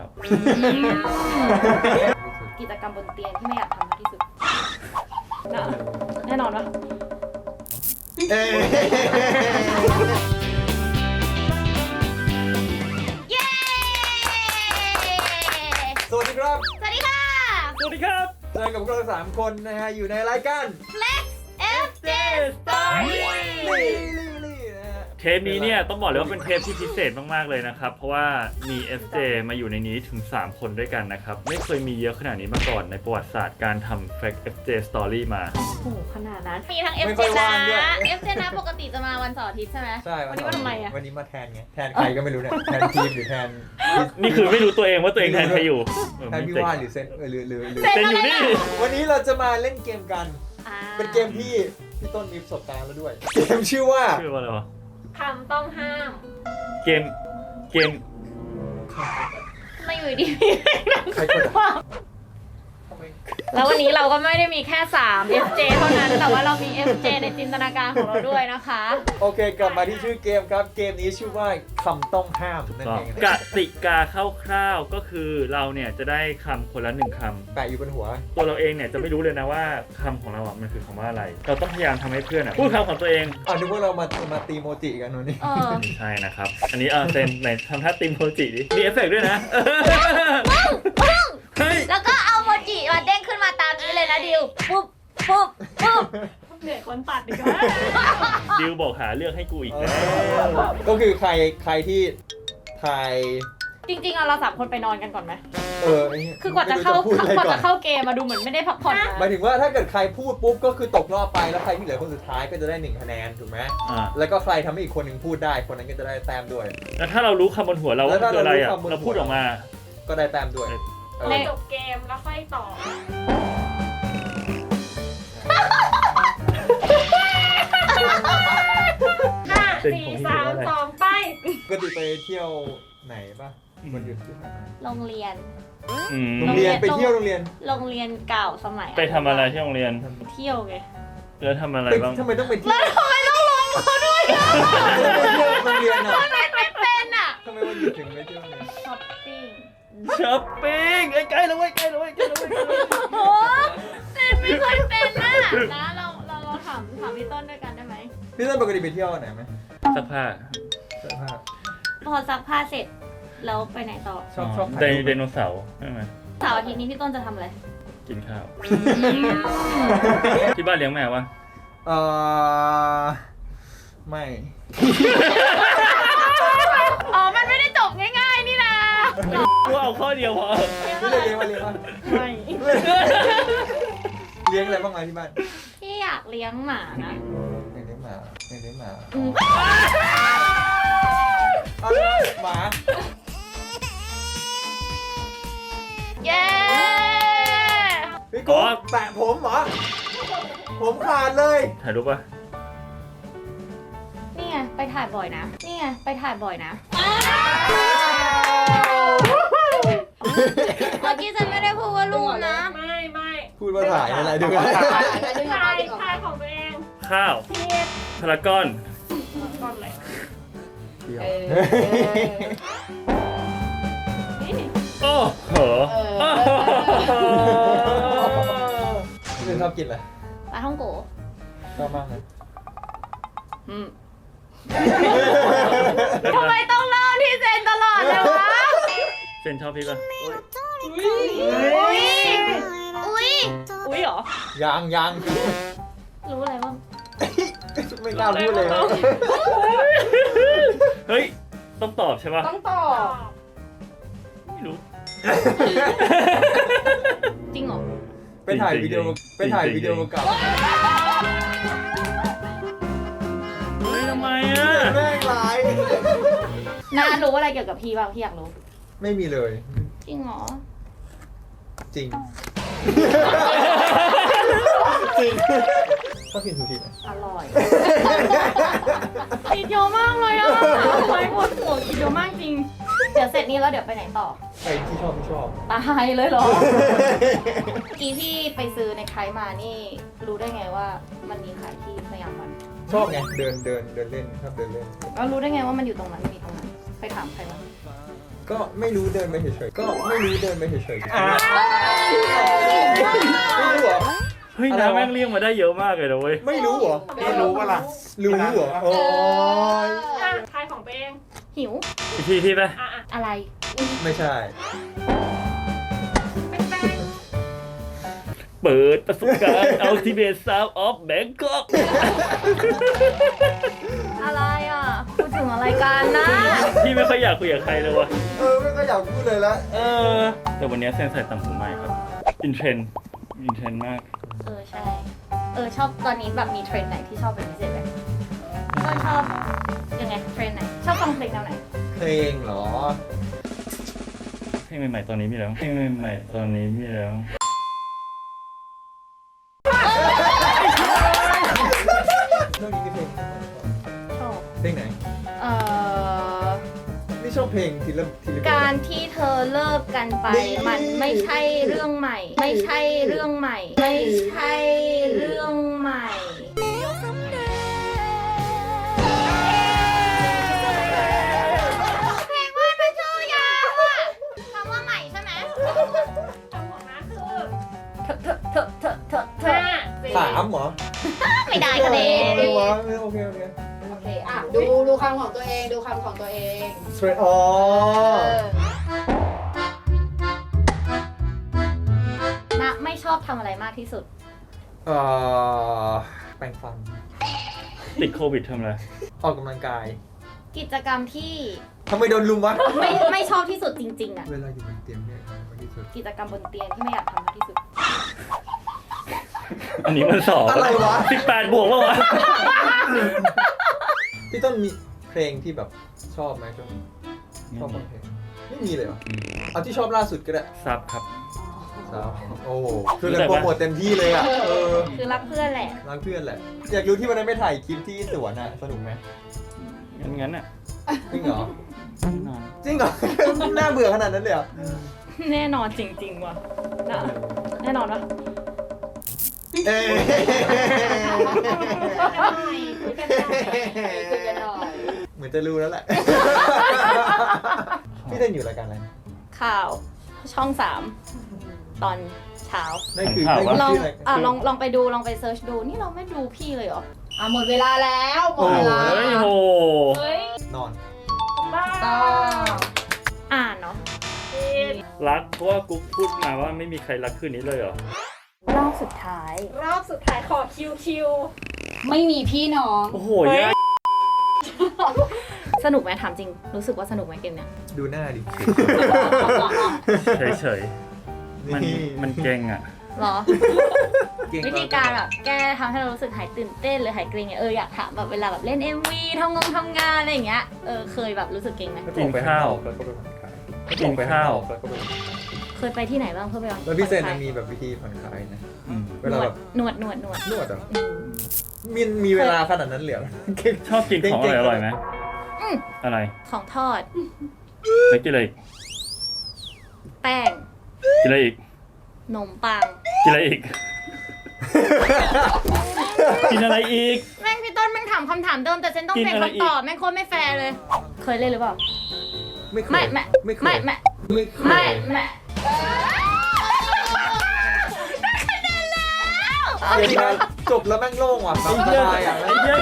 าวกิจกรรมบนเตียงที่ไม่อยากทำมากที่สุดน่ะแน่นอนปะเอ้ยเย้ สวัสดีครับ สวัสดีค่ะ สวัสดีครับเจอกับพวกเราสามคนนะฮะ อยู่ในรายการ Flex FJ Story ลี่ลี่ลี่นะฮะ เทปนี้เนี่ยต้องบอกเลยว่าเป็นเทปที่พิเศษมาก ๆ เลยนะครับ เพราะว่ามี FJ มาอยู่ในนี้ถึง 3 คนด้วยกันนะครับ ไม่เคยมีเยอะขนาดนี้มาก่อนในประวัติศาสตร์การทำ Fact FJ Story มา โอ้โหขนาดนั้น มีทั้ง ไม่ FJ ค่อยว่างด้วย นะ FJ นะปกติจะมาวันเสาร์อาทิตย์ใช่ไหม ใช่วันนี้มาทำไมอะ วันนี้มาแทนไง แทนใครก็ไม่รู้เนี่ย แทนทีมหรือแทน นี่คือไม่รู้ตัวเองว่าตัวเองแทนใครอยู่เออแทนพี่ไม่ว่านหเจ๋รือเซนเออหรือหรือหรืองเป็นอยู่นี่ วันนี้เราจะมาเล่นเกมกัน อ่าเป็นเกมที่พี่ต้นมีประสบการณ์แล้วด้วย เกมชื่อว่า ชื่อว่าอะไรวะ คำต้องห้าม เกม เกม ไม่อยู่ดีใครกด แล้ววันนี้เราก็ไม่ได้มีแค่ 3 FJ เท่านั้น แต่ว่าเรามี FJ ในจินตนาการของเราด้วยนะคะ โอเค กลับมาที่ชื่อเกมครับ เกมนี้ชื่อว่าคำต้องห้ามนั่นก็เองกนะติกาคร่าวๆก็คือเราเนี่ยจะได้คำคนละหนึ่งคำแปะอยู่บนหัวตัวเราเองเนี่ยจะไม่รู้เลยนะว่าคำของเราอะมันคือคำว่าอะไร เราต้องพยายามทำให้เพื่อนอะพูดคำของตัวเองอ่านึกว่าเรามามาตีโมจิกันวันนี้ เออ ไม่ใช่นะครับ อันนี้เออเซนไหนทำท่าติมโพจิดิมีเอฟเฟกต์ด้วยนะเฮ้ย แล้วก็เอาโม จิมาเด้งขึ้นมาตามนี้เลยนะดิวปุ๊บปุ๊บปุ๊บเหนื่อยคนตัดดีกว่าดิวบอกหาเรื่องให้กูอีกเอแล้วอก็คือใครใครที่ทายจริงๆเอาเราสามคนไปนอนกันก่อนไหมเออไหี้ยคือกว่าจะเข้าไม่รู้พูดอะไรกว่าก่อจะนเข้าเกมมาดูเหมือนไม่ได้พักผ่อนหมานะยถึงว่าถ้าเกิดใครพูดปุ๊บก็คือตกรอบไปแล้วใครที่เหลือคนสุดท้ายก็จะได้หนึ่งคะแนนถูกไหมอ่าแล้วก็ใครทำให้อีกคนหนึ่งพูดได้คนนั้นก็จะได้แต้มด้วย แล้วถ้าเรารู้คำบนหัวเราแล้ว่าวถ้าคืออะไรอะเรารู้คำบนหัว เราพูดออกมา ก็ได้แต้มด้วย เออในจบเกมแล้วค่อยต่อ ห้าเป็นสี่ของพี่สามหรือว่าอะไรสองไป ปกติไปเที่ยวไหนปะวันหยุดที่ผ่านมาโรงเรียน อืมโรงเรียนไปเที่ยวโรงเรียนโรงเรียนเก่าสมัยไปทำอะไรที่โรงเรียน เที่ยวไงแล้วทำอะไรไปบ้าง ทำไมต้องไปเที่ยวทำไมต้องลงเขาด้วยอะทำไมไปเที่ยวโรงเรียนอะทำไมไม่เป็นอะทำ ไมวันหยุดถึงไปเที่ยวโรงเรียนช้อปปิ้งช้อปปิ้งไอ้ยใกล้แล้วเว้ยใกล้แล้วเว้ยใกล้แล้วเว้ยใกล้แล้วเว้ยโอ้เต้นไม่เคยเป็นอะนะเราเราเราถามถามพี่ต้นด้วยกันได้ไหมพี่ต้นปกติไปเที่ยวไหนไหมสักผ้าเสื้อผ้าพอซักผ้าเสร็จแล้วไปไหนต่อชอบชอบไดถ่ายรูปไดโนเสาร์ใช่ไหมเสาร์อาทิตย์นี้พี่ต้นจะทำอะไรกินข้าว ที่บ้านเลี้ยงแมววะเออไม่ กูเอาข้อเดียวพอพี่เลยเลี้ยงมาเลี้ยงมาไม่เลี้ยงอะไรบ้างไงที่บ้านพี่อยากเลี้ยงหมานะเลี้ยงหมาเลี้ยงหมาอืมเอาเลยหมาเย้พี่กุ๊กแตะผมเหรอ ผมขาดเลยถ่ายรูปปะนี่ไงไปถ่ายบ่อยนะ นี่ไงไปถ่ายบ่อยนะ เมื่อกี้ฉันไม่ได้พูดว่าลูกนะไม่ไม่พูดว่าถ่ายอะไรดูกันทายทายของตัวเองข้าวพี่พารากอนก่อนเลยโอ้โหพี่เป็นชอบกินอะไรปลาท่องโกชอบมากเลยอืมทำไมต้องเล่าที่เซนตลอดเลยวะ เซนชอบพี่ปะอุ้ยอุ้ยอุ้ยเหรอยังยังรู้อะไรบ้าง ไม่กล้าพูดเลย เฮ้ย ต้องตอบใช่ปะต้องต่อไม่รู้ จริงเหรอ ไปถ่ายวิดีโอไปถ่ายวิดีโอเก่าเฮ้ยทำไมอะแม่งร้าย นารู้อะไรเกี่ยวกับพี่บ้างพี่อยากรู้ ไม่มีเลย จริงเหรอ จริง จริงชอบกินซูชิไหมอร่อยกินเยอะมากเลยอะทำไมปวดหัวกินเยอะมากจริง เดี๋ยวเสร็จนี้แล้วเดี๋ยวไปไหนต่อใครที่ชอบไม่ชอบ ตายเลยเหรอ เมื่อกี้ที่ไปซื้อในไครมานี่ รู้ได้ไงว่ามันมีขายที่สยามวันชอบไงเดินเดินเดินเล่นชอบเดินเล่น แล้วรู้ได้ไงว่ามันอยู่ตรงนั้นมีตรงนั้น ไปถามใครมา ก็ไม่รู้เดินไปเฉยๆก็ไม่รู้เดินไปเฉยๆอะไม่รู้เหรอ เฮ้ยอะไรน้าวะ แม่งเรียกมาได้เยอะมากเลยนะเว้ย ไม่รู้เหรอไม่รู้ปะล่ะรู้เหรอโอ้ยอะทายของตัวเองหิว อีกทีที่ไปอะอะอะไร ไม่ใช่เปิดประสบการณ์ Ultimate Sound of Bangkok อะไรอะพูดถึง อะไรกันนะ พี่ไม่ค่อยอยากคุยกับใครเลยวะเออไม่ก็อยากพูดเลยละเออแต่วันนี้เซนใส่ต่างหูใหม่ครับอินเทรนด์อินเทรนด์มากเออใช่ เออชอบตอนนี้แบบมีเทรนด์ไหนที่ชอบเป็นพิเศษไหมก็ชอบยังไงเทรนด์ไหน ชอบฟังเพลงแนวไหน เพลงเหรอเพลงใหม่ๆตอนนี้มีแล้วเพลงใหม่ๆตอนนี้มีแล้ว นี่ชอบเพลงทีละทีละการที่เธอเลิกกันไปนี่มันไม่ใช่เรื่องใหม่ ไม่ใช่เรื่องใหม่ ไม่ใช่เรื่องใหม่ เพลงว่ามันชื่อยาวอะคำว่าใหม่ใช่ไหมทั้งหมดนะคือเธอเธอเธอเธอเธอเธห้าอสี่สามเหรอ ไม่ได้คะแนนเออวะโอเคโอเคโอเค อะดูดูคำของตัวเองดูคำของตัวเอง straight อ๋อนะไม่ชอบทำอะไรมากที่สุด เอ่อแปรงฟัน ติดโควิดทำอะไรออกกำลังกายกิจกรรมที่ทำไมโดนลุมวะ ไม่ไม่ชอบที่สุดจริง ๆ อะ เวลาอยู่บนเตียงเนี่ยทำไมที่สุด กิจกรรมบนเตียงที่ไม่อยากทำมากที่สุด อันนี้มันสอบอะไรวะ สิบแปดบวกวะวะ พี่ต้นมีเพลงที่แบบชอบไหมช่วงนี้ชอบฟังเพลงไม่มีเลยเหรอเอาที่ชอบล่าสุดก็ได้ซับครับสาวโอ้โหคือกันโปรโมทเต็มที่เลยอะเออคือรักเพื่อนแหละ รักเพื่อนแหละ อยากรู้ที่วันนั้นไปถ่ายคลิปที่สวนอะสนุกไหมงั้นงั้นอะจริงเหรอแน่นอนจริงเหรอน่าเบื่อขนาดนั้นเลยเหรอแน่นอนจริงๆว่ะน่ะแน่นอนปะเอ้ยคุ ยกันหน่อยคุยกันหน่อยเหมือนจะรู้แล้วแหละ พี่เต้นอยู่รายการอะไรข่าวช่องสามตอนเช้า นั่นคือข่าวนั่นวะลองคืออะไรอะลองลองไปดูลองไปเซิร์ชดูนี่เราไม่ดูพี่เลยเหรอ อะหมดเวลาแล้วหมดเวลาเฮ้ยโห เฮ้ยนอน บ้าต้องอ่านเนาะผิดรักเพราะว่ากุ๊กพูดมาว่าไม่มีใครรักคืนนี้เลยเหรอ รอบสุดท้าย รอบสุดท้ายขอคิวคิว ไม่มีพี่น้อง โอ้โหเฮ้ยยากสนุกไหมถามจริง รู้สึกว่าสนุกไหมเกมเนี้ยดูหน้าดิ เฉยๆ มันมันเก่งอะเหรอเก่งวิธีการแบบแก้ทำให้เรารู้สึกหายตื่นเต้นหรือหายเกรงเนี่ยเอออยากถามแบบเวลาแบบเล่น MV ทำงงทำงานอะไรอย่างเงี้ยเออเคยแบบรู้สึกเกรงไหมกินข้าวแล้วก็ไปผ่อนคลายกินข้าวแล้วก็ไปผ่อนคลายเคยไปที่ไหนบ้างเพื่อไปลองแล้วพี่เซนผ่อน่ะคลายมีแบบวิธีผ่อนคลายนะอืมเวลาแบบหนวดหนวดหนวดหนนวดวดเหรออื มมีมีเวลาขนาดนั้นเหรอชอบกินของอร่อยๆไหมอืม อะไรของทอดแล้วกินอะไรอีกแป้งกินอะไรอีกนมปัง กินอะไรอีก กินอะไรอีก แม่งพี่ต้นแม่งถามคำถามเดิมแต่เซนต้องกินเป็นอะไรอีก คำตอบแม่งโคตรไม่แฟร์เลย เคยเล่นหรือเปล่า ไม่เคยไม่ไม่ไม่เคยไม่ไม่ไม่เคยไม่ไม่เอาจริงนะ จบแล้วแม่งโล่งว่ะสบายอะไอ้เหี้ย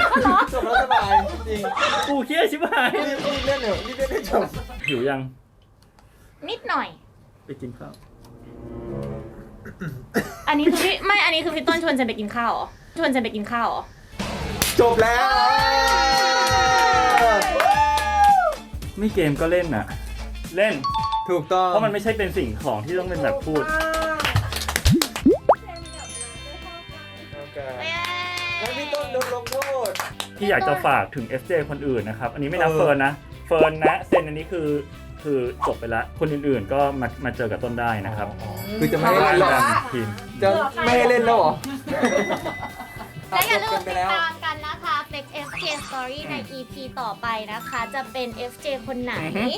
จบแล้วสบายจริงกูเครียดชิบหายรีบรีบเล่นเถอะรีบเล่นให้จบหิวยังนิดหน่อย ไปกินข้าวอันนี้คือพี่ไม่ อันนี้คือพี่ต้นชวนเซนไปกินข้าวเหรอชวนเซนไปกินข้าวเหรอจบแล้วไม่เกมก็เล่นน่ะ เล่น ถูกต้องเพราะมันไม่ใช่เป็นสิ่งของที่ต้องเป็นแบบพูด แล้วพี่ต้นโดนลงโทษ ที่อยากจะฝากถึง FJ คนอื่นนะครับ อันนี้ไม่นับเออ เฟิร์นนะ เฟิร์นนะเซนอันนี้คือคือจบไปละ คนอื่นๆก็มามาเจอกับต้นได้นะครับคือจะไม่ให้เล่นแล้วทีม จะไม่ให้เล่นแล้วเหรอและอย่าลืมจบกันไปติดแล้วตามกันนะคะ Flex FJ Story ใน EP ต่อไปนะคะ จะเป็น FJ คนไหน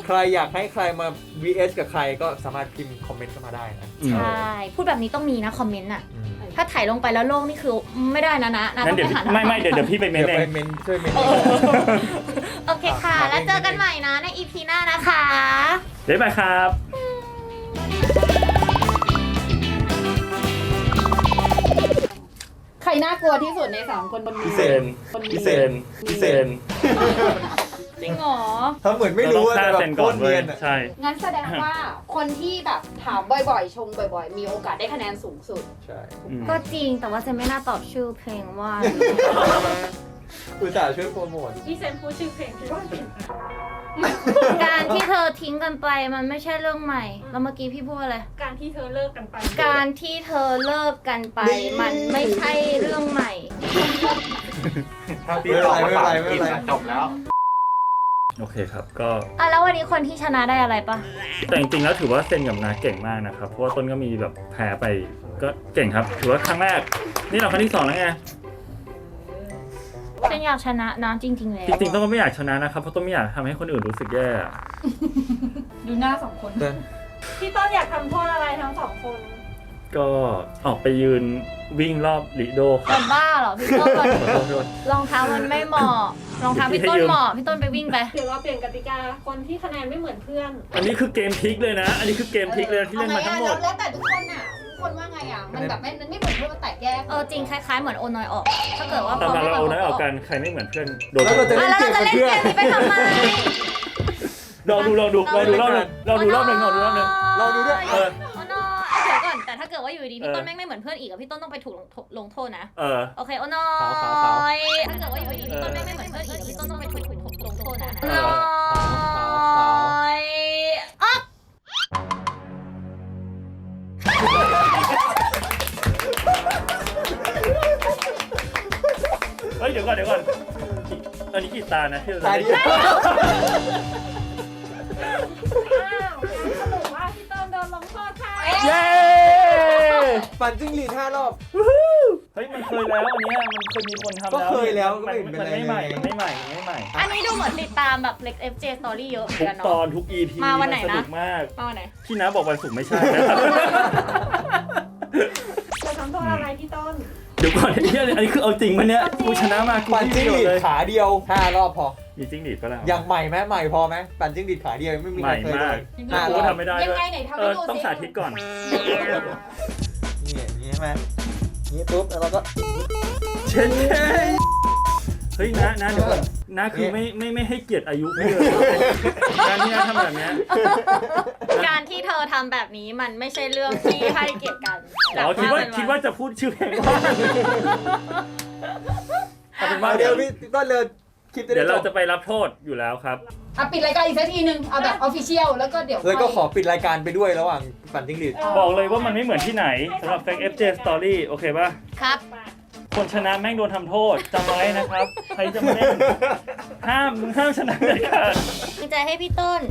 ใครอยากให้ใครมา VS กับใครก็สามารถพิมพ์คอมเมนต์เข้ามาได้นะอืมใช่ พูดแบบนี้ต้องมีนะ คอมเมนต์อะอืม ถ้าถ่ายลงไปแล้วโลกนี่คือไม่ได้นะนะนะงั้ต้นองเดี๋ยวไปหาไม่ไม่เดี๋ยวเดี๋ยวพี่ไปเมเดี๋นยวเอไปง เมนช่วยเมน โอเคค่ะ แล้วเจอกันใหม่นะใน EP หน้านะคะเดี๋ยวไปครับใครน่ากลัวที่สุดในสามคนบนนี้พี่เซนคนพี่นี้เซนพี่เซน จริงเหรอทำเหมือนไม่รู้อะเราแต่ต้องฆ่าแบเซบนโคก่อนตรเว้เนียยนอะใช่ งั้นแสดงว่าคนที่แบบถามบ่อยๆ ชมบ่อยๆ มีโอกาสได้คะแนนสูงสุด ใช่อืมก็จริงแต่ว่าเซนไม่น่าตอบชื่อเพลงว่า อุตส่าห์ช่วยโปรโมท พี่เซนพูดชื่อเพลงที่ว่าเป็นการที่เธอทิ้งกันไปมันไม่ใช่เรื่องใหม่ แล้วเมื่อกี้พี่พูดอะไร การที่เธอเลิกกันไปการที่เธอเลิกกันไปมันไม่ใช่เรื่องใหม่ถ้าพี่ตอบภาษาอังกฤษอะจบแล้ว โอเคครับก็อะแล้ววันนี้คนที่ชนะได้อะไรปะแต่จริงๆแล้วถือว่าเซนกับนาเก่งมากนะครับ เพราะว่าต้นก็มีแบบแพ้ไปก็เก่งครับ ถือว่าครั้งแรก นี่เราครั้งที่สองแล้วไงเซนอยากชนะนะจริงๆแล้วจริงๆต้นก็ไม่อยากชนะนะครับเพราะต้นไม่อยากทำให้คนอื่นรู้สึกแย่ดูหน้าสองคน พี่ต้นอยากทำโทษอะไรทั้งสองคน ก็ออกไปยืนวิ่งรอบลิโดคจะรับบ้าเหรอพี่ต้นขอโทษขอโทษรองเท้ามันไม่เหมาะรองเท้าพี่ต้นเหมาะพี่ต้นไปวิ่งไปหรือว่าเปลี่ยนกติกาคนที่คะแนนไม่เหมือนเพื่อน อันนี้คือเกมพลิกเลยนะ อันนี้คือเกมพลิกเลยที่เล่นมาทั้งหมด แล้วแต่ทุกคนอะทุกคนว่าไงอะ มันแบบไม่มันไม่เหมือนเพื่อนมันแตกแยกเออจริงคล้าย ๆ เหมือนโอนอยออก ถ้าเกิดว่าตามมาเราเอาไม่น้อยออกกันใครไม่เหมือนเพื่อนโดนแล้วเราจะ อะแล้วเราจะเล่นเกมนี้ไปทำไมลองดูลองดูลองดูรอบหนึงลองดูรอบหนึงลองดูรอบหนึงลองดูด้วย เออโอ แต่ถ้าเกิดว่าอยู่ดีๆพี่ต้นเออแม่งไม่เหมือนเพื่อนอีกอะพี่ต้นต้องไปถูกลงโทษลงโทษนะเออโอเคโอนอขาวขาวขาวยถ้าเกิดว่าอยู่ดีๆพี่ต้นแม่งไม่เหมือนเพื่อนอีกอะพี่ต้นต้องไปถูกลงโทษนะเอโออนอยออกเฮ้ยเดี๋ยวก่อนเดี๋ยวก่อนอันนี้กี่ตานะที่เราตาได้เดียว ปั่นจิ้งหรีดห้ารอบ เฮ้ยมันเคยแล้วอันเนี้ยมันเคยมีคนทำแล้วก็เคยแล้วมันก็ไม่มันเป็นไรไม่ใหม่ไงมันไม่ใหม่มันไม่ใหม่อันนี้ดูเหมือนติดตามแบบเล็ก FJ Story เยอะเหมือนทุกกันตอเนาะ นทุก EP มาวันไหนนะ สนุกมากมาวันไหน ที่น้าบอกวันศุกร์ไม่ใช่นะครับจะทำโทษอะไรพี่ต้น เดี๋ยวก่อนไอ้เหี้ยอันนี้คือเอาจริงมันเนี้ยกูชนะมากูปั่นไม่จิ้งมีหประโยรีชดน์เลยขาเดียวห้ารอบพอ มีจิ้งหรีดปะล่ะยังใหม่ไหมใหม่พอไหมปั่นจิ้งหรีดขาเดียวยังไม่มีใหใครม่เคยมากห้ากูรอบทำไม่ได้ยังด้วยไงไหนทำเอให้อดูต้องสิสาธิตก่อนนี่อย่างนี้ใช่ ไหมนี่ปุ๊บแล้วเราก็เช่นเฮ้ยนะนะเดี๋ยวก่อนนะคือไม่ไม่ไม่ให้เกียรติอายุพี่เลยการที่นะทำแบบเนี้ย การที่เธอทำแบบนี้มันไม่ใช่เรื่องที่ให้เกียรติกันอ๋อคิดว่าคิดว่าจะพูดชื่อเพลงว่าเอาเป็นว่าเอาเดี๋เดี๋ยยววพี่ต้นเร็วคลิปจะเดี๋ยวได้เราจจะบไปรับโทษอยู่แล้วครับ อะปิดรายการอีกสักทีหนึ่งเอาแบบออฟฟิเชียลแล้วก็เดี๋ยวแล้วก็ขค่อยปิดรายการไปด้วยระหว่างปั่นจิ้งหรีด บอกเลยว่ามันไม่เหมือนที่ไหนสำหรับ Fake FJ Story โอเคป่ะ ครับ คนชนะแม่งโดนทำโทษจำไว้นะครับ ใครจะมาเล่นห้ามมึงห้ามชนะเด็ดขาดดีใจให้พี่ต้น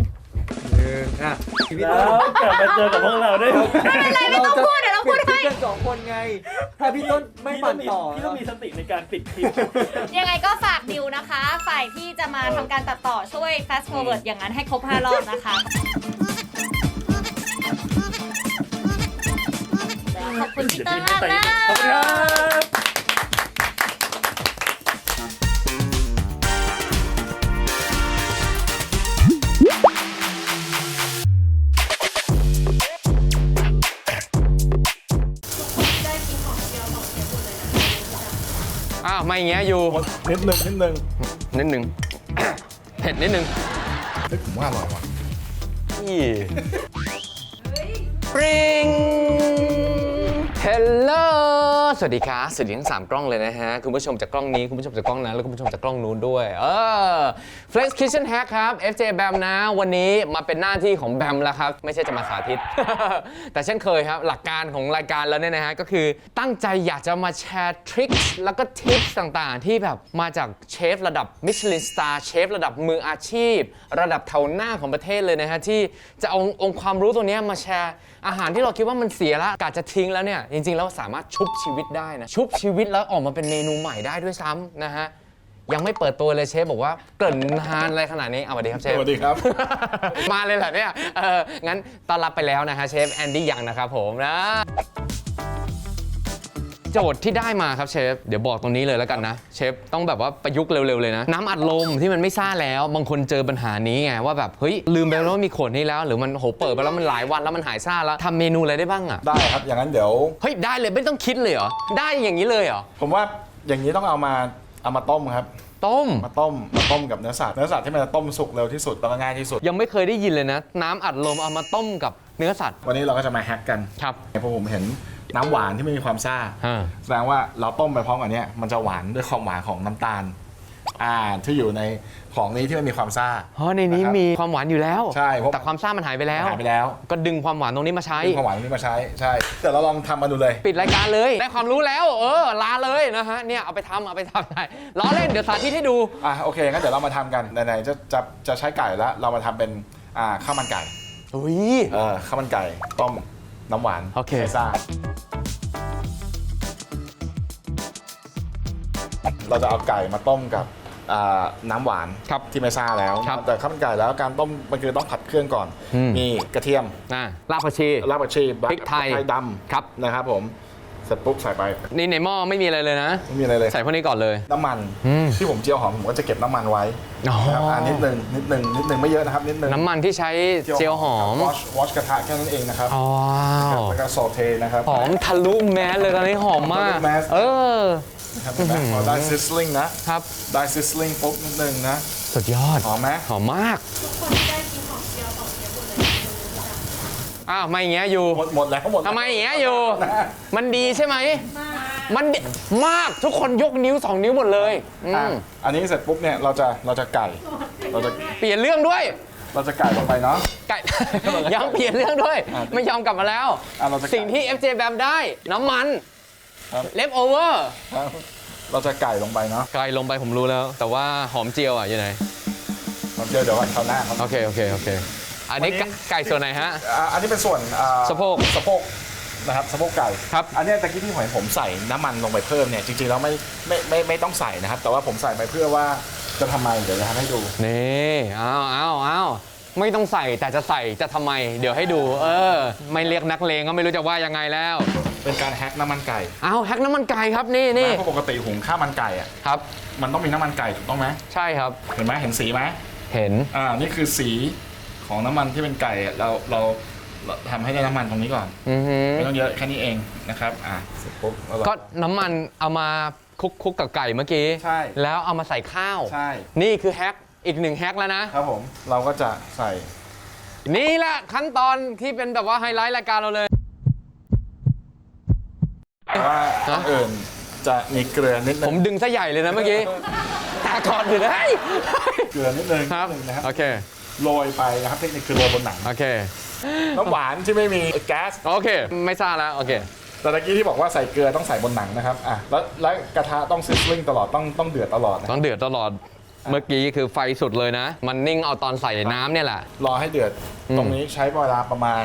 หนึ่งอะพี่แล้ต้น วกลับมาเจอกับพวกเราได้ไหมไม่เป็นไรไม่ต้องพูดเดี๋ยวเราพูดให้ปิคลิปกันสองคนไง ถ้าพี่ต้นไม่ปั่นต่อพี่ต้องมีสติในการปิดคลิป ยังไงก็ฝากดิวนะคะ ฝ่ายที่จะมาทำการตัดต่อช่วย fast forward อย่างนั้นให้ครบ 5 รอบนะคะขอบคุณพี่ต้นมากนะ ขอบคุณครับ ไม่อย่างเงี้ยอยู่นิดนึงนิดนึงนิดหนึ่งเผ็ดนิดหนึ่งเฮ้ยผมว่าอร่อยว่ะนี่ปริง เฮลโลสวัสดีครับสวัสดีทั้งสามกล้องเลยนะฮะ คุณผู้ชมจากกล้องนี้ คุณผู้ชมจากกล้องนั้น แล้วคุณผู้ชมจากกล้องนู้นด้วย เออ Flex Kitchen Hack ครับ FJ แบมนะ วันนี้มาเป็นหน้าที่ของแบมแล้วครับ ไม่ใช่จะมาสาธิต แต่เช่นเคยครับ หลักการของรายการแล้วเนี่ยนะฮะ ก็คือตั้งใจอยากจะมาแชร์ทริคแล้วก็ทิปต่างๆ ที่แบบมาจากเชฟระดับมิชลินสตาร์เชฟระดับมืออาชีพ ระดับแถวหน้าของประเทศเลยนะฮะที่จะเอาองค์ความรู้ตัวนี้มาแชร์ อาหารที่เราคิดว่ามันเสียแล้วกาจะทิ้งแล้วเนี่ยจริงๆแล้วสามารถชุบชีวิตได้นะชุบชีวิตแล้วออกมาเป็นเมนูใหม่ได้ด้วยซ้ำนะฮะยังไม่เปิดตัวเลยเชฟบอกว่าเกริ่นนานอะไรขนาดนี้เอาสวัสดีครับเชฟ สวัสดีครับ มาเลยเหรอเนี่ยเอองั้นต้อนรับไปแล้วนะฮะเชฟแอนดี้ยังนะครับผมนะ โจทย์ที่ได้มาครับเชฟ เดี๋ยวบอกตรงนี้เลยแล้วกันนะ เชฟต้องแบบว่าประยุกต์เร็วๆเลยนะ น้ำอัดลมที่มันไม่ซ่าแล้ว บางคนเจอปัญหานี้ไงว่าแบบเฮ้ยลืมไปแล้วว่ามีขวดนี้แล้ว หรือมันโหเปิดไปแล้วมันหลายวันแล้วมันหายซ่าแล้วทำเมนูอะไรได้บ้างอะได้ครับ อย่างนั้นเดี๋ยว เฮ้ยได้เลยไม่ต้องคิดเลยเหรอได้อย่างนี้เลยเหรอผมว่าอย่างนี้ต้องเอามาเอามาต้มครับ ต้ม มาต้มมาต้มกับเนื้อสัตว์เนื้อสัตว์ที่มันจะต้มสุกเร็วที่สุดแล้วก็ง่ายที่สุด ยังไม่เคยได้ยินเลยนะ น้ำอัดลมเอามาต้มกับเนื้อสัตว์วันนี้เราก็จะมาแฮกกันครับ เพราะผมเห็น น้ำหวานที่ไม่มีความซ่าอ่าแสดงว่าเราต้มไปพร้อมกันเนี้ยมันจะหวานด้วยความหวานของน้ำตาล อ่าที่อยู่ในของนี้ที่มันมีความซ่าเพราะในนี้นะครับมีความหวานอยู่แล้วใช่เพราะแต่ความซ่ามันหายไปแล้วหายไปแล้ว ก็ดึงความหวานตรงนี้มาใช้ดึงความหวานตรงนี้มาใช้ใช่เดี๋ยวเราลองทำมาดูเลย ปิดรายการเลยได้ความรู้แล้ว เออลาเลยนะฮะเนี่ยเอาไปทำเอาไปทำได้ล้อเล่นเดี๋ยวสาธิตให้ดูอะโอเคงั้นเดี๋ยวเรามาทำกันไหนๆจะจะจะใช้ไก่แล้วเรามาทำเป็นอ่าข้าวมันไก่อุ้ยเออข้าวมันไก่ต้ม น้ำหวานโอเค ไม่ซ่าเราจะเอาไก่มาต้มกับอ่าน้ำหวานครับที่ไม่ซ่าแล้วครับ แต่ข้าวมันไก่แล้วการต้มมันคือต้องผัดเครื่องก่อนอืมมีกระเทียมน่ะลาบผักชี รากผักชีพริกไทยดครับำนะครับผมเสร็จปุ๊บใส่ไปนี่ในหม้อไม่มีอะไรเลยนะ ไม่มีอะไรเลย ใส่พวกนี้ก่อนเลย น้ำมันอืมที่ผมเจียวหอมผมก็จะเก็บน้ำมันไว้อ๋อ นะครับอ่านิดนึงนิดนึงนิดนึงไม่เยอะนะครับนิดนึงน้ำมันที่ใช้เจียวหอมวอชวอชกระทะแค่นั้นเองนะครับอ๋อแล้วก็โซเทนะครับ หอมทะลุแมสเลยตอนนี้หอมมาก ทะลุแมส เออ นะครับเห็นไหมพอได้ซิสลิงนะครับ ได้ซิสลิงปุ๊บนิดนึงนะสุดยอดหอมไหม หอมมาก อ้าวไม่อย่างเงี้ยอยู่ หมดหมดแล้วหมดแล้วทำไมอย่างเงี้ยอยู่นะมันดีใช่ไหม มันดีมากทุกคนยกนิ้วสองนิ้วหมดเลยอือะมอันนี้เสร็จปุ๊บเนี่ยเราจะเราจะไก่ เราจะเปลี่ยนเรื่องด้วย เราจะไก่ลงไปเนาะ ไก่ยังเปลี่ยนเรื่องด้วย อะไม่ยอมกลับมาแล้ว อะเราจะสิ่งที่ FJ แบบได้น้ำมันครับ เลฟโอเวอร์ครับเราจะไก่ลงไปเนาะไกลลงไปผมรู้แล้ว แต่ว่าหอมเจียวอะอยู่ไหนเราเจอเดี๋ยววันคราวหน้าครับ โอเค โอเค โอเค อันนี้วันนี้ไก่ไก่ส่วนไหนฮะอ่าอันนี้เป็นส่วนอ่าสะโพกสะโพกนะครับสะโพกไก่ครับอันเนี้ยตะกี้ที่ผมผมใส่น้ำมันลงไปเพิ่มเนี่ยจริงๆแล้วไม่ไม่ไม่ไม่ต้องใส่นะครับ แต่ว่าผมใส่ไปเพื่อว่าจะทำไมเดี๋ยวจะทำให้ดู นี่อ้าวอ้าวอ้าวไม่ต้องใส่แต่จะใส่จะทำไม เดี๋ยวให้ดู เออ ไม่เรียกนักเลงก็ไม่รู้จะว่ายังไงแล้ว เป็นการแฮกน้ำมันไก่อ้าวแฮกน้ำมันไก่ครับนี่นี่เพราะปกติหุงข้าวมันไก่อะครับ มันต้องมีน้ำมันไก่ถูกต้องไหมใช่ครับ เห็นไหมเห็นสีไหมเห็น อ่านี่คือสี ของน้ำมันที่เป็นไก่อะเราเราเราทำให้ได้น้ำมันตรงนี้ก่อน อือฮึไม่ต้องเยอะแค่นี้เองนะครับอะเสร็จปุ๊บแล้วเรา ก็น้ำมันเอามาคลุกคลุกกับไก่เมื่อกี้ ใช่ แล้วเอามาใส่ข้าว ใช่นี่คือแฮกอีกหนึ่งแฮกแล้วนะ ครับผมเราก็จะใส่ นี่แหละขั้นตอนที่เป็นแบบว่าไฮไลท์รายการเราเลย แต่ว่าก่อนอื่นจะมีเกลือนิดนึผมงดึงซะใหญ่เลยนะเมื่อกี้แต่ก่อนอื่นเฮ้ยเกลือนิดนึงครับนิดนึงนะครับโอเค โรยไปนะครับเทคนิคคือโรยบนหนังโอเค น้ำหวานที่ไม่มีแก๊ส โอเค ไม่ซ่าแล้ว โอเค แต่ตะกี้ที่บอกว่าใส่เกลือต้องใส่บนหนังนะครับอะแล้วแล้วกระทะต้องซิสลิงตลอดต้องต้องเดือดตลอดนะต้องเดือดตลอด เมื่อกี้คือไฟสุดเลยนะ มันนิ่งเอาตอนใส่น้ำเนี่ยแหละ รอให้เดือดอืมตรงนี้ใช้เวลาประมาณ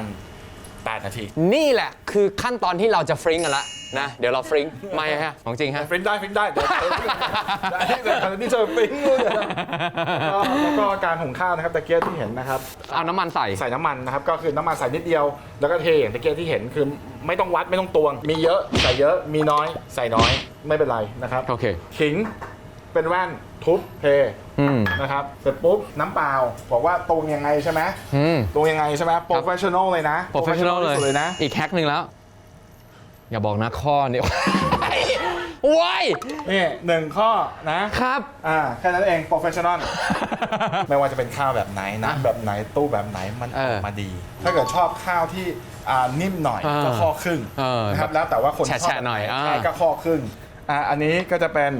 8นาที นี่แหละคือขั้นตอนที่เราจะฟริ้งกันละ นะ เดี๋ยวเราฟริ้งไม่ฮะของจริงฮะ ฟริ้งได้ฟริ้งได้เดี๋ยวได้เดี๋ยวนี่จะฟริ้งเลยนะแล้วแล้วก็การหุงข้าวนะครับตะเกียบที่เห็นนะครับ เอาน้ำมันใส่ ใส่น้ำมันนะครับ ก็คือน้ำมันใส่นิดเดียว แล้วก็เทอย่างตะเกียบที่เห็นคือไม่ต้องวัดไม่ต้องตวง มีเยอะใส่เยอะมีน้อย ใส่น้อยไม่เป็นไรนะครับโอเคขิงเป็นแว่นทุบเทอืม นะครับเสร็จปุ๊บน้ำเปล่าบอกว่าตวงยังไงใช่ไหมอืมตวงยังไงใช่ไหมโปรเฟชชั่นอลเลยนะโปรเฟชชั่นอลเลยที่สุดเลยนะ อีกแฮกหนึ่งแล้ว อย่าบอกนะข้อนี่ว้ายนี่หนึ่งข้อนะครับ อ่าแค่นั้นเองโปรเฟชชั่นอลไม่ว่าจะเป็นข้าวแบบไหนนะแบบไหนตู้แบบไหนมันเออออกมาดี ถ้าเกิดชอบข้าวที่อ่านิ่มหน่อยเออก็ข้อครึ่งเออนะครับแล้วแต่ว่าคนชอบแฉะๆหน่อยอ่า ใช่ก็ข้อครึ่งอ่าอันนี้ก็จะเป็น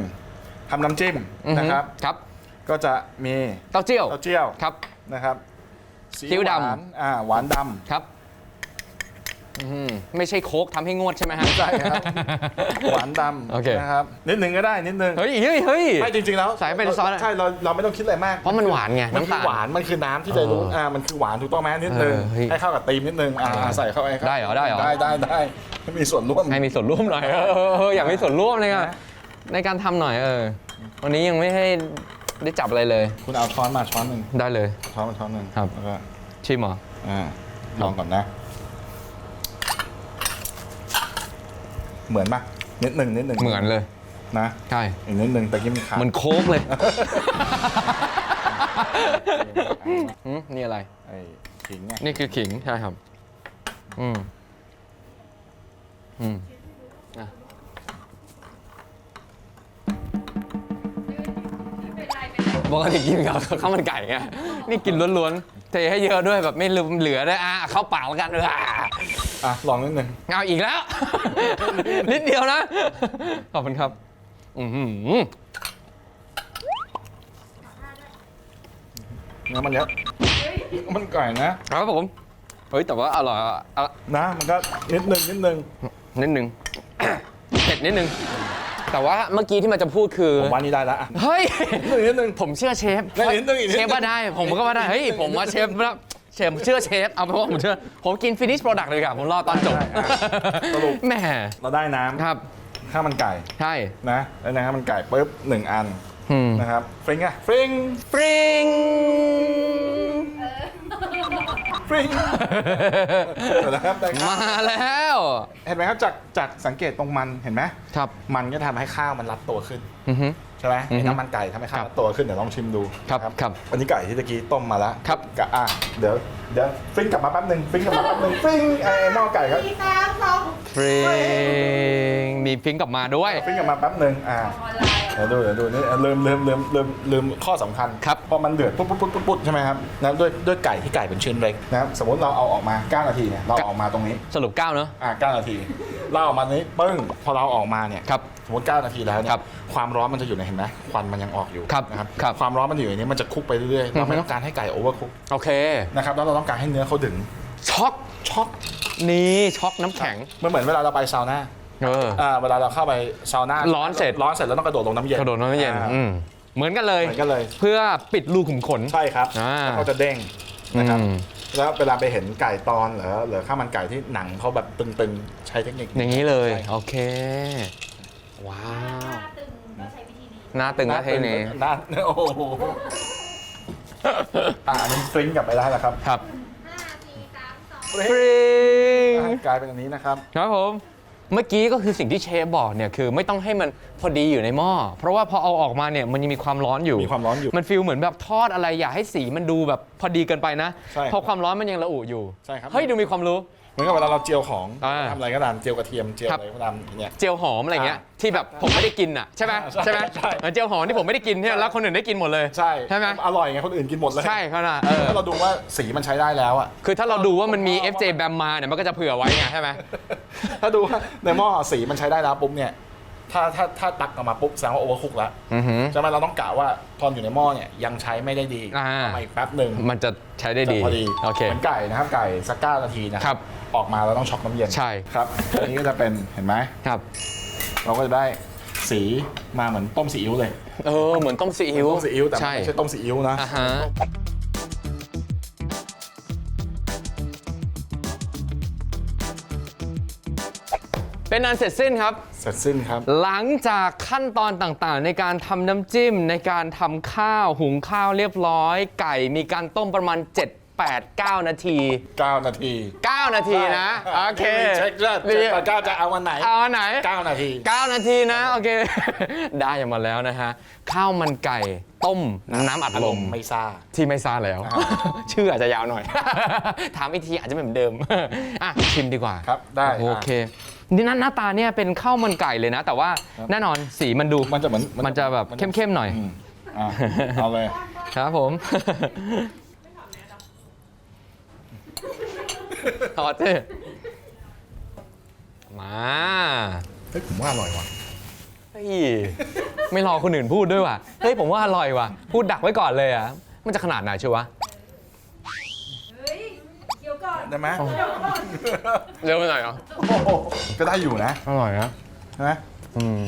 ทำน้ำจิ้มอือฮึนะครับ ครับก็จะมีเต้าเจี้ยวเต้าเจี้ยวครับ นะครับซีซีอิ๊วดำหานอ่าหวานดครับ อื้อหือไม่ใช่โค้กทำให้งวดใช่ไหมฮะำใช่ครับ หวานดโอเคำนะครับ นิดนึงก็ได้นิดนึงเฮ้ยเฮ้ยเฮ้ย ไม่จริงๆแล้วใส่เป็นซอสใช่เราเราไม่ต้องคิดอะไรมากเพราะมันหวานไงมันน้ำคืตาอลหวานมันคือน้ำที่ใจรู้เอออ่อ่ามันคือหวานถูกต้องไหมนิดนึงเออเฮ้ยให้เข้ากับตีมนิดนึงอ่าเออใส่เข้าไปครับได้เหรอได้เหรอ ได้ได้ได้ให้มีส่วนร่วม ให้มีส่วนร่วมหน่อยเออเออเอออยากมีส่วนร่วมเลยอะในการทำหน่อยเออ วันนี้ยังไม่ให้ได้จับอะไรเลยคุณเอาช้อนมาช้อนหนึ่งได้เลย ช้อนมาช้อนหนึ่งครับ แล้วก็ชิมเหรอ อ่าลองก่อนนะ เหมือนปะนิดหนึ่งนิดหนึ่งเหมือนเลย นะใช่ อีกนิดหนึ่งแต่กี้มันขาดเหมือนโค้กเลยหืมนี่อะไร ไอ้ขิงไงนี่คือขิงใช่ครับ อืม อืมอะปกติกินกับข้าวมันไก่ไงนี่กินล้วนๆ เทให้เยอะด้วยแบบไม่ลืมเหลือด้วยอะเข้าปากแล้วกันเออ อะลองนิดหนึ่งเอาอีกแล้ว นิดเดียวนะ ขอบคุณครับ อือหือเนื้อมันเยอะมันไก่นะครับผม เฮ้ย แต่ว่าอร่อยอะอะนะ มันก็นิดหนึ่งนิดหนึ่งนิดนึง เผ็ดนิดนึง แต่ว่าเมื่อกี้ที่มันจะพูดคือ ผมว่านี่ได้แล้วอะเฮ้ยนิดหนึ่ง ผมเชื่อเชฟ ได้นิดนึงอีกนิดนึง เชฟว่าได้ ผมก็ว่าได้ เฮ้ย ผมว่าเชฟว่า เชฟเชื่อเชฟ เอาเป็นว่าผมเชื่อ ผมกิน finish product เลยค่ะผมรอตอนจบสรุป แหมเราได้น้ำครับข้าวมันไก่ใช่นะได้น้ำข้าวมันไก่ปุ๊บหนึ่งอันอืมนะครับฟริงอะฟริงปริง ฟริงเดี๋ยวนะครับได้ครับมาแล้ว เห็นไหมครับจากจากสังเกตตรงมันเห็นไหมครับ มันก็ทำให้ข้าวมันรัดตัวขึ้น อือฮึใช่ไหมอือฮึไอ้น้ำมันไก่ทำให้ข้าวครับรัดตัวขึ้นเดี๋ยวลองชิมดูครับนะครับอันนี้ไก่ที่ตะกี้ต้มมาแล้วครับกะอะเดี๋ยวเดี๋ยวฟริงกลับมาแป๊บหนึ่งฟริงกลับมาแป๊บหนึ่งฟริงไอ้หม้อไก่ครับสี่สามสองปริงมีฟิงกลับมาด้วยฟริงกลับมาแป๊บหนึ่งอ่าเดี๋ยวดูเดี๋ยวดูนี่ลืมลืมลืมลืมลืมข้อสำคัญครับพอมันเดือดปุ๊บปุ๊บปุ๊บปุ๊บปุ๊บใช่ไหมครับนะด้วยด้วยไก่ที่ไก่เป็นชิ้นเล็กนะครับสมมติเราเอาออกมา 9 นาทีเนี่ยเราเอาออกมาตรงนี้สรุป9เนอะอ่า9นาทีเราเอาออกมานี้ปึ้งพอเราเอาออกมาเนี่ยครับสมมติ9นาทีแล้วเนี่ครัยบความร้อนมันจะอยู่ในเห็นไหมควันมันยังออกอยู่ครับนะครับครับ ความร้อนมันอยู่ในนี้มันจะคลุกไปเรื่อยๆเราไม่อือฮึต้องการให้ไก่โอเวอร์คุกโอเค นะครับแล้วเราต้องการให้เนื้อเขาดึงช็อกช็อกนี่ช็อกน้ำแข็ง มันเหมือนเวลาเราไปซาวน่าเออ อ่าเวลาเราเข้าไปซาวน่าร้อนเสร็จ ร้อนเสร็จแล้วต้องกระโดดลงน้ำเย็นกระโดดน้ำเย็นอ่าอืมเหมือนกันเลย เหมือนกันเลย เพื่อปิดรูขุมขน ใช่ครับอ่า แล้วเขาจะเด้งนะครับ อืม แล้วเวลาไปเห็นไก่ตอนหรือหรือข้าวมันไก่ที่หนังเขาแบบตึงๆ ใช้เทคนิคอย่างนี้เลยใช่โอเค ว้าวตึงก็ใช้วิธีนี้ หน้าตึงแล้วเท่นี้หน้าโอ้โหอ่าอันนี้ฟริ้งกลับไปได้แล้วครับครับห้าสี่สามสองปริงอ่ากลายเป็นอันนี้นะครับ ครับผม เมื่อกี้ก็คือสิ่งที่เชฟบอกเนี่ยคือไม่ต้องให้มันพอดีอยู่ในหม้อเพราะว่าพอเอาออกมาเนี่ยมันยังมีความร้อนอยู่มีความร้อนอยู่มันฟีลเหมือนแบบทอดอะไรอย่าให้สีมันดูแบบพอดีเกินไปนะใช่เพราะความร้อนมันยังระอุอยู่ใช่ครับ เฮ้ยดูมีความรู้ เหมือนกับเวลาเราเจียวของอ่า ทำอะไรก็ตามเจียวกระเทียมเจียวครับอะไรก็ตามเนี่ยเจียวหอมอะไรเงี้ยอ่าที่แบบผมไม่ได้กินอะใช่ไหมใช่ใช่ไหมใช่เหมือนเจียวหอมที่ผมไม่ได้กินเนี่ยแล้วคนอื่นได้กินหมดเลยใช่ใช่ไหมอร่อยไงคนอื่นกินหมดเลยใช่ขนาดเออ ถ้าเราดูว่าสีมันใช้ได้แล้วอะ คือถ้าเราดูว่ามันมี FJ แบมมาเนี่ยมันก็จะเผื่อไว้ไงใช่ไหม ถ้าดูว่าในหม้อสีมันใช้ได้แล้วปุ๊บเนี่ย ถ้าถ้าถ้าตักออกมาปุ๊บแสดงว่าโอเวอร์คุกแล้วอือหือ ใช่ไหมเราต้องกะว่าตอนอยู่ในหม้อเนี่ยยังใช้ไม่ได้ดีอ่าเอามาอีกแป๊บหนึ่งมันจะใช้ได้ดีจะพอดีโอเค เหมือนไก่นะครับไก่สักเก้านาทีนะครับออกมาเราต้องช็อกน้ำเย็นใช่ ครับอันนี้ก็จะเป็นเห็นไหมครับ เราก็จะได้สีมาเหมือนต้มซีอิ๊วเลย เออ เหมือนต้มซีอิ๊วต้มซีอิ๊วแต่ใช่ ไม่ใช่ต้มซีอิ๊วนะ อ่าฮะ เป็นอันเสร็จสิ้นครับ เสร็จสิ้นครับ หลังจากขั้นตอนต่างๆ ในการทำน้ำจิ้ม ในการทำข้าวหุงข้าวเรียบร้อย ไก่มีการต้มประมาณ 7 8 9 นาที 9 นาที 9 นาทีนะ โอเคเช็คจะดีเจ็ดแปดเก้าจะเอาวันไหน เอาอันไหน 9 นาที 9 นาทีนะ โอเค ได้มาแล้วนะฮะ ข้าวมันไก่ต้มน้ำอัดลมไม่ซ่าที่ไม่ซ่าแล้วอ่าชื่ออาจจะยาวหน่อย ถามอีกทีอาจจะไม่เหมือนเดิมอะชิมดีกว่าครับได้โอเค นี่หน้าหน้าตาเนี่ยเป็นข้าวมันไก่เลยนะ แต่ว่าครับแน่นอนสีมันดูมันจะเหมือนมันจะแบบเข้มๆหน่อย อืมอะเอาเลย ครับผมทอดเจ้มา เฮ้ยผมว่าอร่อยว่ะ เฮ้ย ไม่รอคนอื่นพูดด้วยว่ะ เฮ้ย ผมว่าอร่อยว่ะ พูดดักไว้ก่อนเลยอะ มันจะขนาดไหนเชียววะ ได้ไหมเร็วไปหน่อยเหรอโอ้โหก็ได้อยู่นะอร่อยนะใช่ไหมอืม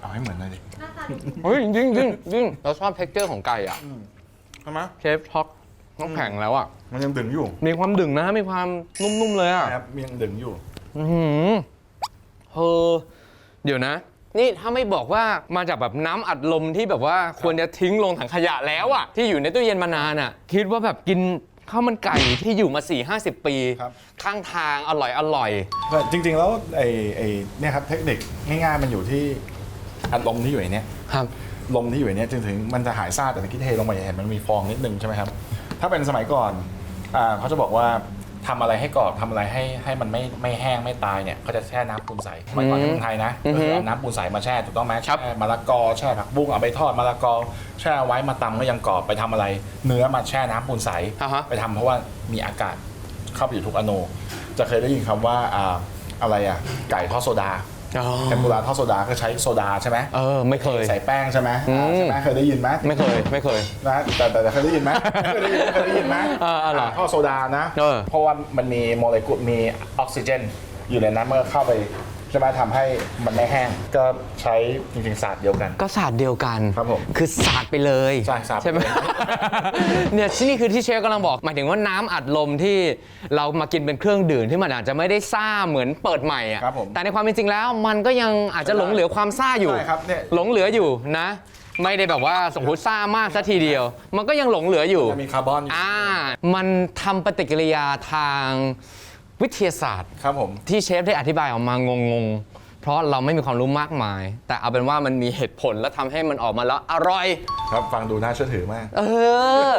เอาให้เหมือนเลยดิเฮ้ยจริงจริงจริงเราชอบเท็กเจอร์ของไก่อะใช่ไหมเชฟท็อกน้ำแข็งแล้วอะ มันยังดึงอยู่มีความดึงนะมีความนุ่มๆเลยอะนะครับมันยังดึงอยู่อือหือเฮอเดี๋ยวนะ นี่ถ้าไม่บอกว่ามาจากแบบน้ำอัดลมที่แบบว่าควรจะทิ้งลงถังขยะแล้วอะที่อยู่ในตู้เย็นมานานอะคิดว่าแบบกิน ข้าวมันไก่ที่อยู่มา 4 50 ปี ครับ ข้างทางอร่อยอร่อย แต่จริงๆแล้วไอ้ไอ้เนี่ยครับเทคนิคง่ายๆมันอยู่ที่อารมณ์ที่อยู่ในเนี้ย ครับ ลมที่อยู่ในเนี้ยจนถึงมันจะหายซาแต่ตะกี้เทลงไปเห็นมันมีฟองนิดนึงใช่ไหมครับ ถ้าเป็นสมัยก่อนอ่าเขาจะบอกว่า ทำอะไรให้กรอบทำอะไรให้ให้มันไม่ไม่แห้งไม่ตายเนี่ยเขาจะแช่น้ำปูนใสสมัยก่อนที่เมืองไทยนะอือก็ฮึคือเอาน้ำปูนใสมาแช่ถูกต้องไหมครับ แช่มะละกอแช่ผักบุ้งเอาไปทอดมะละกอแช่ไว้มาตำก็ยังกรอบไปทำอะไร เนื้อมาแช่น้ำปูนใส อ่าฮะ ไปทำเพราะว่ามีอากาศเข้าไปอยู่ทุกอนูจะเคยได้ยินคำว่าอ่าอะไรอะไก่ทอดโซดา อ๋อเทมปุระทอดโซดาก็ใช้โซดาใช่ไหมเออไม่เคย ใส่แป้งใช่ไหมอืมอ่าใช่ไหมเคยได้ยินไหมไม่เคยไม่เคยนะแต่แต่แต่เคยได้ยินไหมเคยได้ยินเคยได้ยินไหมเออเออเหรอท่อโซดานะเออเพราะว่ามันมีโมเลกุลมีออกซิเจน อยู่ในนั้นเมื่อเข้าไป ใช่ไหมทำให้มันไม่แห้ง ก็ใช้จริงๆศาสตร์เดียวกัน ก็ศาสตร์เดียวกันครับผมคือศาสตร์ไปเลยใช่ศาสตร์ใช่ไหมไปเลยเนี่ยที่นี่คือที่เชฟกำลังบอก หมายถึงว่าน้ำอัดลมที่เรามากินเป็นเครื่องดื่มที่มันอาจจะไม่ได้ซ่าเหมือนเปิดใหม่อะครับผมแต่ในความเป็นจริงแล้วมันก็ยังอาจจะหลงเหลือความซ่าอยู่ใช่ครับเนี่ย หลงเหลืออยู่นะ ไม่ได้แบบว่าสมมติซ่ามากซะทีเดียว มันก็ยังหลงเหลืออยู่ จะมีคาร์บอนอยู่ อ่า มันทำปฏิกิริยาทาง วิทยาศาสตร์ ครับผม ที่เชฟได้อธิบายออกมางงๆ เพราะเราไม่มีความรู้มากมาย แต่เอาเป็นว่ามันมีเหตุผลและทำให้มันออกมาแล้วอร่อย ครับฟังดูน่าเชื่อถือมาก เออ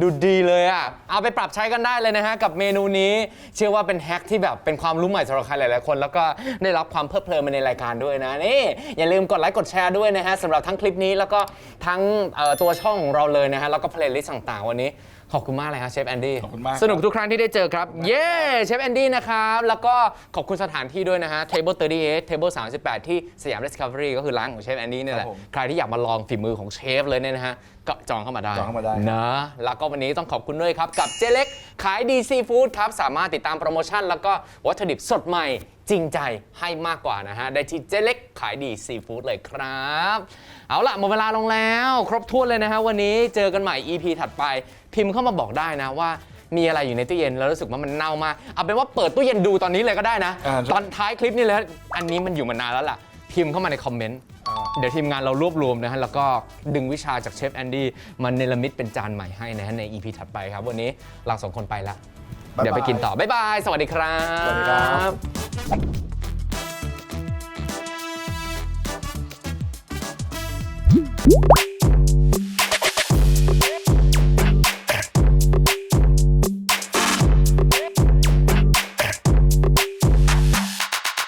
ดูดีเลยอะ เอาไปปรับใช้กันได้เลยนะฮะ กับเมนูนี้ เชื่อว่าเป็นแฮกที่แบบเป็นความรู้ใหม่สำหรับใครหลายๆคน แล้วก็ได้รับความเพลิดเพลินมาในรายการด้วยนะ นี่ อย่าลืมกดไลค์กดแชร์ด้วยนะฮะสำหรับทั้งคลิปนี้แล้วก็ทั้งเอ่อตัวช่องของเราเลยนะฮะแล้วก็เพลย์ลิสต์ต่างๆวันนี้ ขอบคุณมากเลยครับเชฟแอนดี้ขอบคุณมากสนุกทุกครั้งที่ได้เจอครับ เย้เชฟแอนดี้นะครับ แล้วก็ขอบคุณสถานที่ด้วยนะฮะ Table 38 Table 38 ที่สยาม Discovery ก็คือร้านของเชฟแอนดี้นี่แหละ ครับผมใครที่อยากมาลองฝีมือของเชฟเลยเนี่ยนะฮะ ก็จองเข้ามาได้จองเข้ามาได้ นะแล้วก็วันนี้ต้องขอบคุณด้วยครับ กับเจเล็กขายดีซีฟู้ดครับ สามารถติดตามโปรโมชั่น แล้วก็วัตถุดิบสดใหม่จริงใจให้มากกว่านะฮะ ได้ที่เจเล็กขายดีซีฟู้ดเลยครับ เอาล่ะหมดเวลาลงแล้ว ครบถ้วนเลยนะฮะวันนี้เจอกันใหม่ EP ถัดไป พิมพ์เข้ามาบอกได้นะว่ามีอะไรอยู่ในตู้เย็นแล้วรู้สึกว่ามันเน่ามากเอาเป็นว่าเปิดตู้เย็นดูตอนนี้เลยก็ได้นะ อ่า ตอนท้ายคลิปนี้เลยอันนี้มันอยู่มานานแล้วล่ะ พิมพ์เข้ามาในคอมเมนต์อ่าเดี๋ยวทีมงานเรารวบรวมนะฮะ แล้วก็ดึงวิชาจากเชฟแอนดี้มาเนรมิตเป็นจานใหม่ให้นะฮะ ใน EP ถัดไปครับ วันนี้เราสองคนไปละบ๊ายบายเดี๋ยวไปกินต่อ บ๊ายบาย สวัสดีครับ สวัสดีครับ